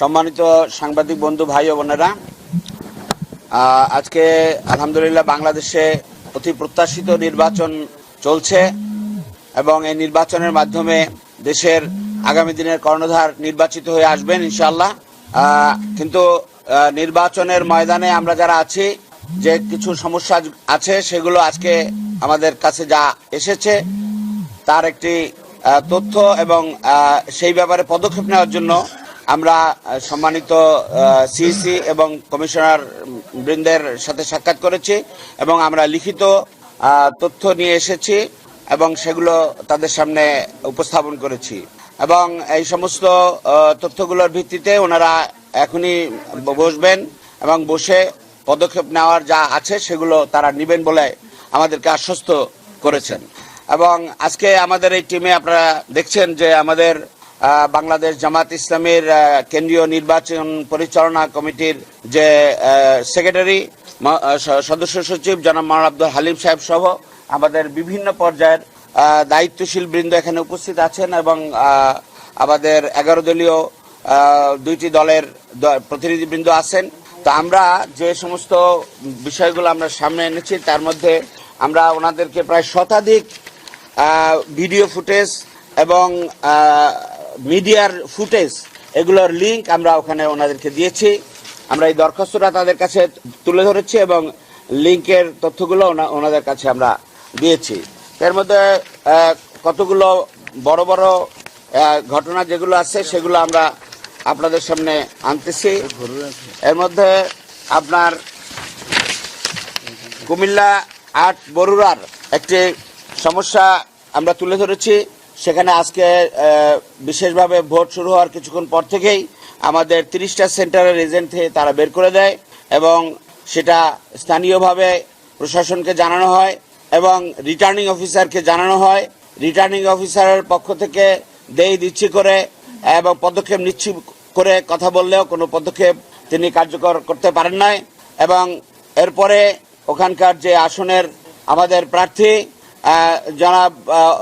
সম্মানিত সাংবাদিক বন্ধু, ভাই ও বোনেরা আজকে আলহামদুলিল্লাহ বাংলাদেশে অতি প্রত্যাশিত নির্বাচন চলছে এবং এই নির্বাচনের মাধ্যমে দেশের আগামী দিনের কর্ণধার নির্বাচিত হয়ে আসবেন ইনশাল্লাহ কিন্তু নির্বাচনের ময়দানে আমরা যারা আছি, যে কিছু সমস্যা আছে সেগুলো আজকে আমাদের কাছে যা এসেছে, তার একটি তথ্য এবং সেই ব্যাপারে পদক্ষেপ নেওয়ার জন্য আমরা সম্মানিত সিইসি এবং কমিশনার বৃন্দের সাথে সাক্ষাৎ করেছি এবং আমরা লিখিত তথ্য নিয়ে এসেছি এবং সেগুলো তাদের সামনে উপস্থাপন করেছি। এবং এই সমস্ত তথ্যগুলোর ভিত্তিতে ওনারা এখনই বসবেন এবং বসে পদক্ষেপ নেওয়ার যা আছে সেগুলো তারা নেবেন বলে আমাদেরকে আশ্বস্ত করেছেন। এবং আজকে আমাদের এই টিমে আপনারা দেখছেন যে আমাদের বাংলাদেশ জামাত ইসলামের কেন্দ্রীয় নির্বাচন পরিচালনা কমিটির যে সেক্রেটারি সদস্য সচিব জনাব মাওলানা আব্দুল হালিম সাহেব সহ আমাদের বিভিন্ন পর্যায়ের দায়িত্বশীল বৃন্দ এখানে উপস্থিত আছেন এবং আমাদের এগারো দলীয় দুইটি দলের প্রতিনিধিবৃন্দ আছেন। তো আমরা যে সমস্ত বিষয়গুলো আমরা সামনে এনেছি, তার মধ্যে আমরা ওনাদেরকে প্রায় শতাধিক ভিডিও ফুটেজ এবং মিডিয়ার ফুটেজ, এগুলোর লিঙ্ক আমরা ওখানে ওনাদেরকে দিয়েছি। আমরা এই দরখাস্তটা তাদের কাছে তুলে ধরেছি এবং লিঙ্কের তথ্যগুলো ওনা- ওনাদের কাছে আমরা দিয়েছি। এর মধ্যে কতগুলো বড় বড় ঘটনা যেগুলো আছে সেগুলো আমরা আপনাদের সামনে আনতেছি। এর মধ্যে আপনার কুমিল্লা আট বরুড়ার একটি সমস্যা আমরা তুলে ধরেছি। সেখানে আজকে বিশেষভাবে ভোট শুরু হওয়ার কিছুক্ষণ পর থেকেই আমাদের তিরিশটা সেন্টারের এজেন্ট থেকে তারা বের করে দেয় এবং সেটা স্থানীয়ভাবে প্রশাসনকে জানানো হয় এবং রিটার্নিং অফিসারকে জানানো হয়। রিটার্নিং অফিসারের পক্ষ থেকে দেই দিচ্ছি করে এবং পদক্ষেপ নিচ্ছি করে কথা বললেও কোনো পদক্ষেপ তিনি কার্যকর করতে পারেন নাই। এবং এরপরে ওখানকার যে আসনের আমাদের প্রার্থী আহ,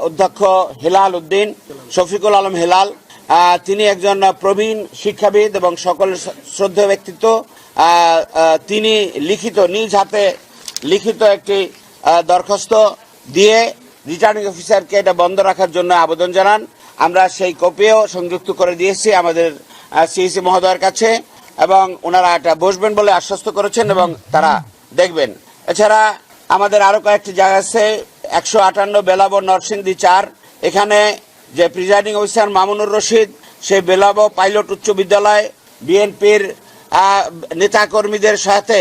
অধ্যক্ষ হেলাল উদ্দিন শফিকুল আলম হেলাল তিনি একজন প্রবীণ শিক্ষাবিদ এবং সকলের শ্রদ্ধেয় ব্যক্তিত্ব। তিনি লিখিত নিজ হাতে লিখিত একটি দরখাস্ত দিয়ে রিটার্নিং অফিসারকে এটা বন্ধ রাখার জন্য আবেদন জানান। আমরা সেই কপিও সংযুক্ত করে দিয়েছি আমাদের সিইসি মহোদয়ের কাছে এবং ওনারা এটা বসবেন বলে আশ্বস্ত করেছেন এবং তারা দেখবেন। এছাড়া আমাদের আরও কয়েকটি জায়গা আছে একশো আটান্ন বেলাবো নরসিংদী চার। এখানে যে প্রিজাইডিং অফিসার মামুনুর রশিদ সেই বেলাবো পাইলট উচ্চ বিদ্যালয় বিএনপির নেতাকর্মীদের সাথে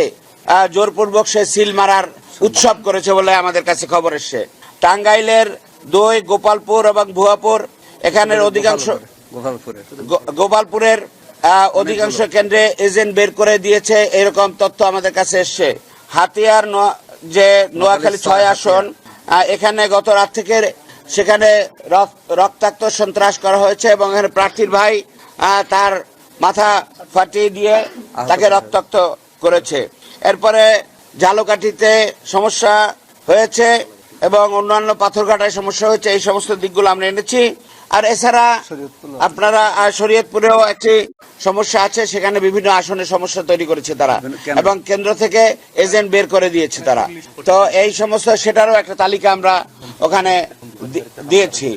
জোরপূর্বক সে সিল মারার উৎসব করেছে বলে আমাদের কাছে খবর এসছে। টাঙ্গাইলের দই গোপালপুর এবং ভুয়াপুর এখানের অধিকাংশ গোপালপুরের অধিকাংশ কেন্দ্রে এজেন্ট বের করে দিয়েছে এরকম তথ্য আমাদের কাছে এসছে। হাতিয়ার যে নোয়াখালী ছয় আসন এখানে গত রাত থেকে সেখানে রক- রক্তাক্ত সন্ত্রাস করা হয়েছে এবং এখানে প্রার্থীর ভাই তার মাথা ফাটিয়ে দিয়ে তাকে রক্তাক্ত করেছে। এরপরে ঝালকাঠিতে সমস্যা হয়েছে এবং অন্যান্য পাথরঘাটায় সমস্যা হয়েছে, এই সমস্ত দিকগুলো আমরা এনেছি। আর এছাড়া আপনারা শরীয়তপুরেও একটি সমস্যা আছে সেখানে বিভিন্ন আসনে সমস্যা তৈরি করেছে তারা। এবং কেন্দ্র থেকে এজেন্ট বের করে দিয়েছে তারা। তো এই সমস্ত সেটারও একটা তালিকা আমরা ওখানে দিয়েছি।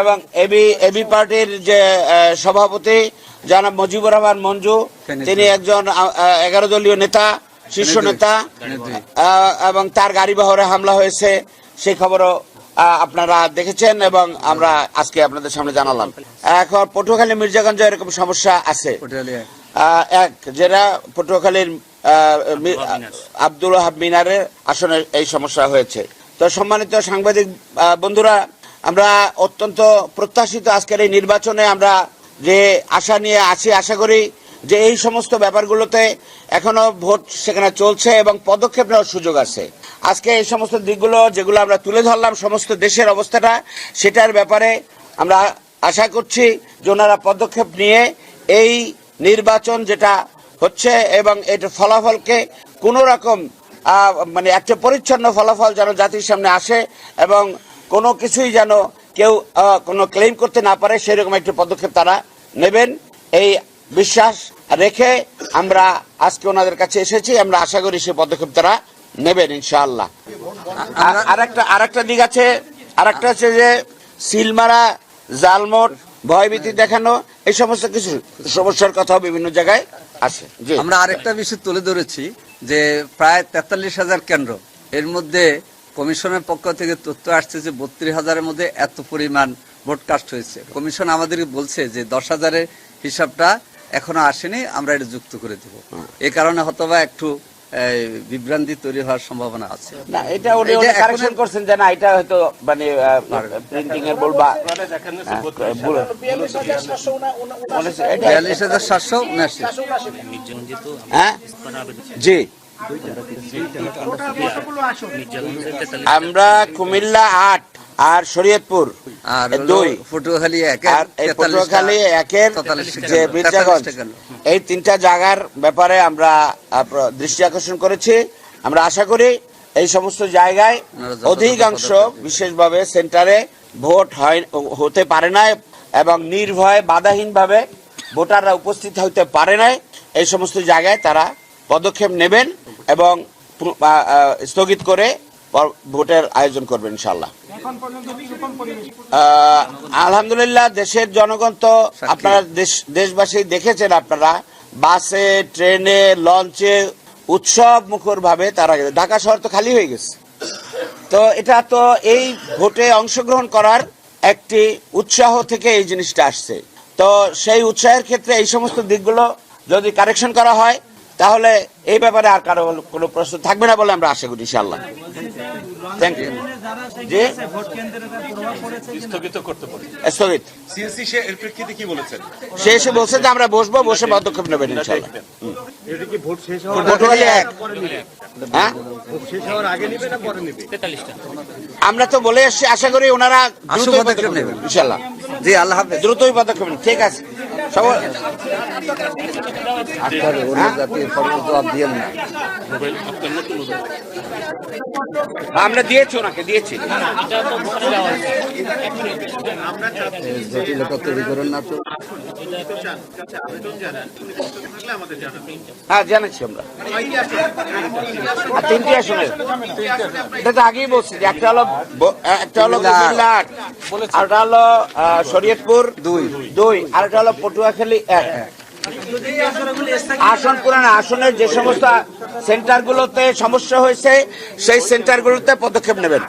এবং এবি এবি পার্টির যে সভাপতি জনাব মুজিবুর রহমান মঞ্জু তিনি একজন এগারো দলীয় নেতা শীর্ষ নেতা এবং তার গাড়ি বহরে হামলা হয়েছে সেই খবরও আপনারা দেখেছেন এবং আমরা আজকে আপনাদের সামনে জানালাম। এখন পটুয়াখালী মির্জাগঞ্জ এরকম সমস্যা আছে। এক। যেটা পটুয়াখালীর আব্দুল ওহাব মিনারের আসনে এই সমস্যা হয়েছে। তো সম্মানিত সাংবাদিক আহ, বন্ধুরা আমরা অত্যন্ত প্রত্যাশিত আজকের এই নির্বাচনে আমরা যে আশা নিয়ে আছি আশা করি যে এই সমস্ত ব্যাপারগুলোতে এখনও ভোট সেখানে চলছে এবং পদক্ষেপ নেওয়ার সুযোগ আছে। আজকে এই সমস্ত দিকগুলো যেগুলো আমরা তুলে ধরলাম, সমস্ত দেশের অবস্থাটা, সেটার ব্যাপারে আমরা আশা করছি যে ওনারা পদক্ষেপ নিয়ে এই নির্বাচন যেটা হচ্ছে এবং এটার ফলাফলকে কোনো রকম মানে একটা পরিচ্ছন্ন ফলাফল যেন জাতির সামনে আসে এবং কোনো কিছুই যেন কেউ কোনো ক্লেম করতে না পারে, সেরকম একটি পদক্ষেপ তারা নেবেন। এই বিশ্বাস রেখে আমরা আজকে ওনাদের কাছে এসেছি। আমরা আশা করি সে পদক্ষেপ তারা নেবেন ইনশাআল্লাহ। আর- আরেকটা আরেকটা দিক আছে আরেকটা আছে যে সিলমারা জালমোট ভয়ভীতি দেখানো এই সমস্ত কিছু সমস্যার কথাও বিভিন্ন জায়গায় আছে। আমরা আরেকটা বিষয় তুলে ধরেছি যে প্রায় তেতাল্লিশ হাজার কেন্দ্র। এর মধ্যে কমিশনের পক্ষ থেকে তথ্য আসছে যে বত্রিশ হাজারের মধ্যে এত পরিমাণ ভোটকাস্ট হয়েছে। কমিশন আমাদেরকে বলছে যে দশ হাজারের হিসাবটা এখনও আসেনি আমরা এটা যুক্ত করে দেব। এ কারণে হয়তোবা একটু বিভ্রান্তি তৈরি হওয়ার সম্ভাবনা আছে। না এটা উনি কারেকশন করছেন যে না এটা হয়তো মানে প্রিন্টিং এর বলবা হ্যাঁ, ভুল- বলেছে, এটা- বিয়াল্লিশ হাজার সাতশো উনআশি হ্যাঁ জি আমরা কুমিল্লা আট আর শরীয়তপুর দুই। পটুয়াখালী আর পটুয়াখালী একের যে মির্জাগঞ্জ এই তিনটা জায়গার ব্যাপারে আমরা দৃষ্টি আকর্ষণ করেছি। আমরা আশা করি এই সমস্ত জায়গায় অধিকাংশ বিশেষভাবে সেন্টারে ভোট হয় হতে পারে না এবং নির্ভয় বাধাহীনভাবে ভোটাররা উপস্থিত হতে পারে না এই সমস্ত জায়গায় তারা পদক্ষেপ নেবেন এবং স্থগিত করে ভোটের আয়োজন করবেন ইনশাল্লাহ আলহামদুলিল্লাহ দেশের জনগণ তো আপনারা দেশ দেশবাসী দেখেছেন আপনারা বাসে ট্রেনে লঞ্চে উৎসব মুখর ভাবে তারা গেছে। ঢাকা শহর তো খালি হয়ে গেছে। তো এটা তো এই ভোটে অংশগ্রহণ করার একটি উৎসাহ থেকে এই জিনিসটা আসছে। তো সেই উৎসাহের ক্ষেত্রে এই সমস্ত দিকগুলো যদি কারেকশন করা হয় তাহলে এই ব্যাপারে আর কারও কোনো প্রশ্ন থাকবে না বলে আমরা আশা করি ইনশাআল্লাহ। Thank you ji? স্থগিত করতে পারি। স্থগিত। সিএসসি সে এর প্রেক্ষিতে কি বলেছেন? সে এসে বলছে যে আমরা বসবো বসে পদক্ষেপ নেবেন ইনশাল্লাহ এটা কি ভোট শেষ হওয়ার পটুয়াখালী এক। হ্যাঁ? শেষ হওয়ার আগে নিবে না পরে নিবে? আমরা তো বলে এসছি আশা করি ওনারা আশু দ্রুতই পদক্ষেপ নেবেন। ইনশাল্লাহ জি আল্লাহ হাফেজ। দ্রুতই পদক্ষেপ নেবেন। ঠিক আছে। আপনার অন্য জাতির জবাব দিয়েন না। আমরা দিয়েছি ওনাকে দিয়েছি। হ্যাঁ জানাচ্ছি আমরা। আর তিনটি আসনে। এটা তো আগেই বলছি যে একটা হলো একটা হলো কুমিল্লা আরেকটা হলো শরীয়তপুর দুই। দুই আরেকটা হলো পটুয়াখালী এক। আসন পুরান আসনের যে সমস্ত সেন্টারগুলোতে সমস্যা হয়েছে সেই সেন্টারগুলোতে পদক্ষেপ নেবেন।